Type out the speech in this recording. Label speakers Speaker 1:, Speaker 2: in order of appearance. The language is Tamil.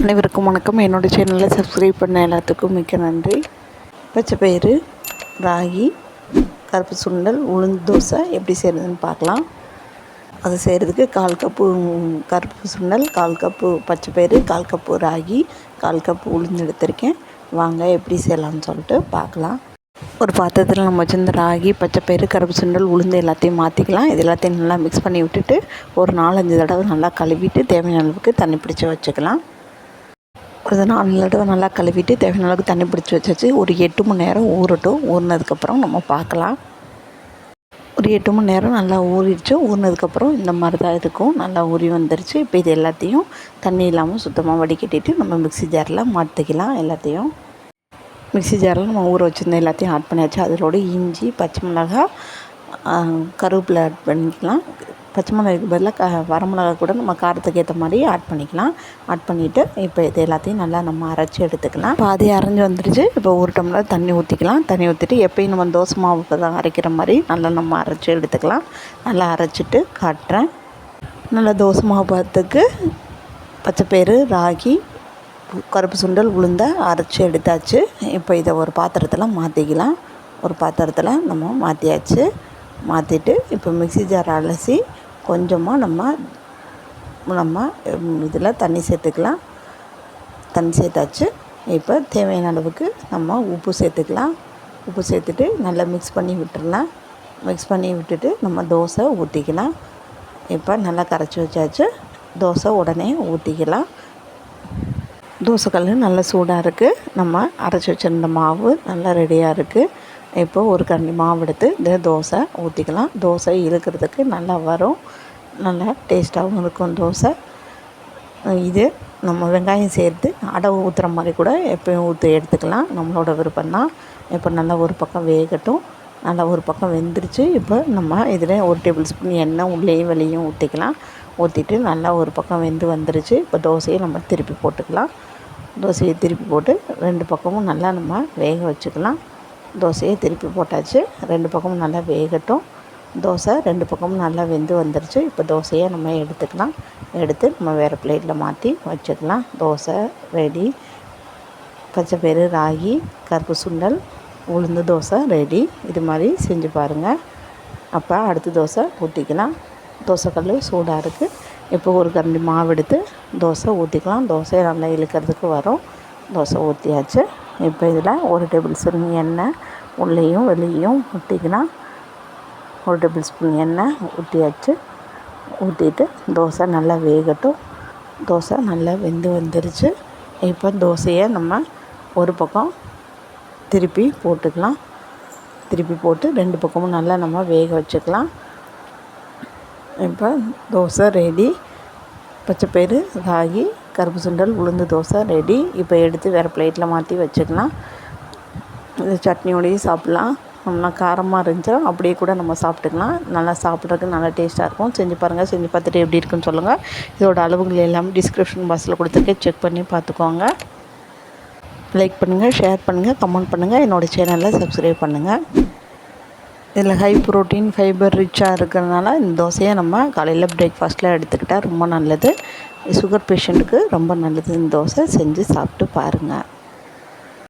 Speaker 1: அனைவருக்கும் வணக்கம். என்னோடய சேனலை சப்ஸ்கிரைப் பண்ண எல்லாத்துக்கும் மிக்க நன்றி. பச்சை பயிறு ராகி கருப்பு சுண்டல் உளுந்து தோசை எப்படி செய்கிறதுன்னு பார்க்கலாம். அதை செய்கிறதுக்கு கால் கப்பு கருப்பு சுண்டல் கால் கப்பு பச்சை பயிறு கால் கப்பு ராகி கால் கப்பு உளுந்து எடுத்திருக்கேன். வாங்க எப்படி செய்யலாம்னு சொல்லிட்டு பார்க்கலாம். ஒரு பாத்திரத்தில் நம்ம வச்சுருந்த ராகி பச்சை பயிறு கருப்பு சுண்டல் உளுந்து எல்லாத்தையும் மாற்றிக்கலாம் இது எல்லாத்தையும் நல்லா மிக்ஸ் பண்ணி விட்டுட்டு ஒரு நாலஞ்சு தடவை நல்லா கழுவிட்டு தேவையான அளவுக்கு தண்ணி பிடிச்சி வச்சுக்கலாம். ஒரு நாலு தடவை நல்லா கழுவிட்டு தேவையான அளவுக்கு தண்ணி பிடிச்சி வச்சாச்சு. ஒரு எட்டு மணி நேரம் ஊறட்டும். ஊறினதுக்கப்புறம் நம்ம பார்க்கலாம். ஒரு எட்டு மணி நேரம் நல்லா ஊறிடுச்சு. ஊறினதுக்கப்புறம் இந்த மாதிரி தான் இருக்கும் நல்லா ஊறி வந்துருச்சு. இப்போ இது எல்லாத்தையும் தண்ணி இல்லாமல் சுத்தமாக வடிகட்டிட்டு நம்ம மிக்ஸி ஜாரில் மாற்றிக்கலாம் எல்லாத்தையும். மிக்ஸி ஜாரில் நம்ம ஊற வச்சுருந்த எல்லாத்தையும் ஆட் பண்ணியாச்சு. அதோட இஞ்சி பச்சை மிளகாய் கருவேப்பிலை ஆட் பண்ணிக்கலாம். பச்சை மிளகாய்க்கு பதிலாக க வரமிளகா கூட நம்ம காரத்துக்கு ஏற்ற மாதிரி ஆட் பண்ணிக்கலாம். ஆட் பண்ணிவிட்டு இப்போ இது எல்லாத்தையும் நல்லா நம்ம அரைச்சி எடுத்துக்கலாம். பாதி அரைஞ்சி வந்துடுச்சு இப்போ ஒரு டம்ளர் தண்ணி ஊற்றிக்கலாம் தண்ணி ஊற்றிட்டு எப்பயும் நம்ம தோசை மாவுக்கு தான் அரைக்கிற மாதிரி நல்லா நம்ம அரைச்சி எடுத்துக்கலாம். நல்லா அரைச்சிட்டு காட்டுறேன். நல்லா தோசை மாவு பார்த்துக்கு பச்சைப்பயிறு ராகி கருப்பு சுண்டல் உளுந்த அரைச்சி எடுத்தாச்சு. இப்போ இதை ஒரு பாத்திரத்தில் மாற்றிக்கலாம் ஒரு பாத்திரத்தில் நம்ம மாற்றியாச்சு மாற்றிட்டு இப்போ மிக்ஸி ஜார் அலசி கொஞ்சமாக நம்ம நம்ம இதில் தண்ணி சேர்த்துக்கலாம். தண்ணி சேர்த்தாச்சு. இப்போ தேவையான அளவுக்கு நம்ம உப்பு சேர்த்துக்கலாம். உப்பு சேர்த்துட்டு நல்லா மிக்ஸ் பண்ணி விட்டுடலாம் மிக்ஸ் பண்ணி விட்டுட்டு நம்ம தோசை ஊற்றிக்கலாம் இப்போ நல்லா கரைச்சி வச்சாச்சு. தோசை உடனே ஊற்றிக்கலாம் தோசைக்கல் நல்லா சூடாக இருக்குது நம்ம அரைச்சி வச்சுருந்த மாவு நல்லா ரெடியாக இருக்குது இப்போ ஒரு கரண்டி மாவு எடுத்து இந்த தோசை ஊற்றிக்கலாம் தோசை இழுக்கிறதுக்கு நல்லா வரும். நல்லா டேஸ்ட்டாகவும் இருக்கும் தோசை. இது நம்ம வெங்காயம் சேர்த்து அடவு ஊற்றுற மாதிரி கூட எப்போயும் ஊற்றி எடுத்துக்கலாம். நம்மளோட விருப்பம் தான் இப்போ நல்லா ஒரு பக்கம் வேகட்டும். நல்லா ஒரு பக்கம் வெந்துருச்சு. இப்போ நம்ம இதில் ஒரு டேபிள் ஸ்பூன் எண்ணெய் உள்ளேயும் வெளியும் ஊற்றிக்கலாம் ஊற்றிட்டு நல்லா ஒரு பக்கம் வெந்து வந்துருச்சு. இப்போ தோசையை நம்ம திருப்பி போட்டுக்கலாம். தோசையை திருப்பி போட்டு ரெண்டு பக்கமும் நல்லா நம்ம வேக வச்சுக்கலாம். தோசையை திருப்பி போட்டாச்சு. ரெண்டு பக்கமும் நல்லா வேகட்டும். தோசை ரெண்டு பக்கமும் நல்லா வெந்து வந்துருச்சு. இப்போ தோசையை நம்ம எடுத்துக்கலாம். எடுத்து நம்ம வேறு பிளேட்டில் மாற்றி வச்சுக்கலாம். தோசை ரெடி. பச்சை பச்சைப்பயிறு ராகி கருப்பு சுண்டல் உளுந்து தோசை ரெடி. இது மாதிரி செஞ்சு பாருங்கள் அப்போ அடுத்த தோசை ஊற்றிக்கலாம் தோசைக்கல் சூடாக இருக்குது இப்போ ஒரு கரண்டி மாவு எடுத்து தோசை ஊற்றிக்கலாம் தோசையை நல்லா இழுக்கிறதுக்கு வரும். தோசை ஊற்றியாச்சு இப்போ இதில் ஒரு டேபிள் ஸ்பூன் எண்ணெய் உள்ளேயும் வெளியும் ஊற்றிக்கலாம் ஒரு டேபிள் ஸ்பூன் எண்ணெய் ஊற்றியாச்சு ஊற்றிட்டு தோசை நல்லா வேகட்டும். தோசை நல்லா வெந்து வந்துருச்சு. இப்போ தோசையை நம்ம ஒரு பக்கம் திருப்பி போட்டுக்கலாம். திருப்பி போட்டு ரெண்டு பக்கமும் நல்லா நம்ம வேக வச்சுக்கலாம். இப்போ தோசை ரெடி பச்சைப்பயிறு ராகி கருப்பு சுண்டல் உளுந்து தோசை ரெடி இப்போ எடுத்து வேறு பிளேட்டில் மாற்றி வச்சுக்கலாம். இது சட்னியோடையும் சாப்பிட்லாம். நல்லா காரமாக இருந்துச்சா அப்படியே கூட நம்ம சாப்பிட்டுக்கலாம். நல்லா சாப்பிட்றதுக்கு நல்லா டேஸ்ட்டாக இருக்கும். செஞ்சு பாருங்கள் செஞ்சு பார்த்துட்டு எப்படி இருக்குன்னு சொல்லுங்கள் இதோட அளவுகள் எல்லாமே டிஸ்கிரிப்ஷன் பாக்ஸில் கொடுத்துருக்கேன். செக் பண்ணி பார்த்துக்கோங்க. லைக் பண்ணுங்கள் ஷேர் பண்ணுங்கள் கமெண்ட் பண்ணுங்கள் என்னோடய சேனலை சப்ஸ்கிரைப் பண்ணுங்கள் இதில் ஹை ப்ரோட்டீன் ஃபைபர் ரிச்சாக இருக்கிறதுனால இந்த தோசையை நம்ம காலையில் பிரேக்ஃபாஸ்ட்டில் எடுத்துக்கிட்டால் ரொம்ப நல்லது. சுகர் பேஷண்ட்டுக்கு ரொம்ப நல்லது இந்த தோசை. செஞ்சு சாப்பிட்டு பாருங்கள்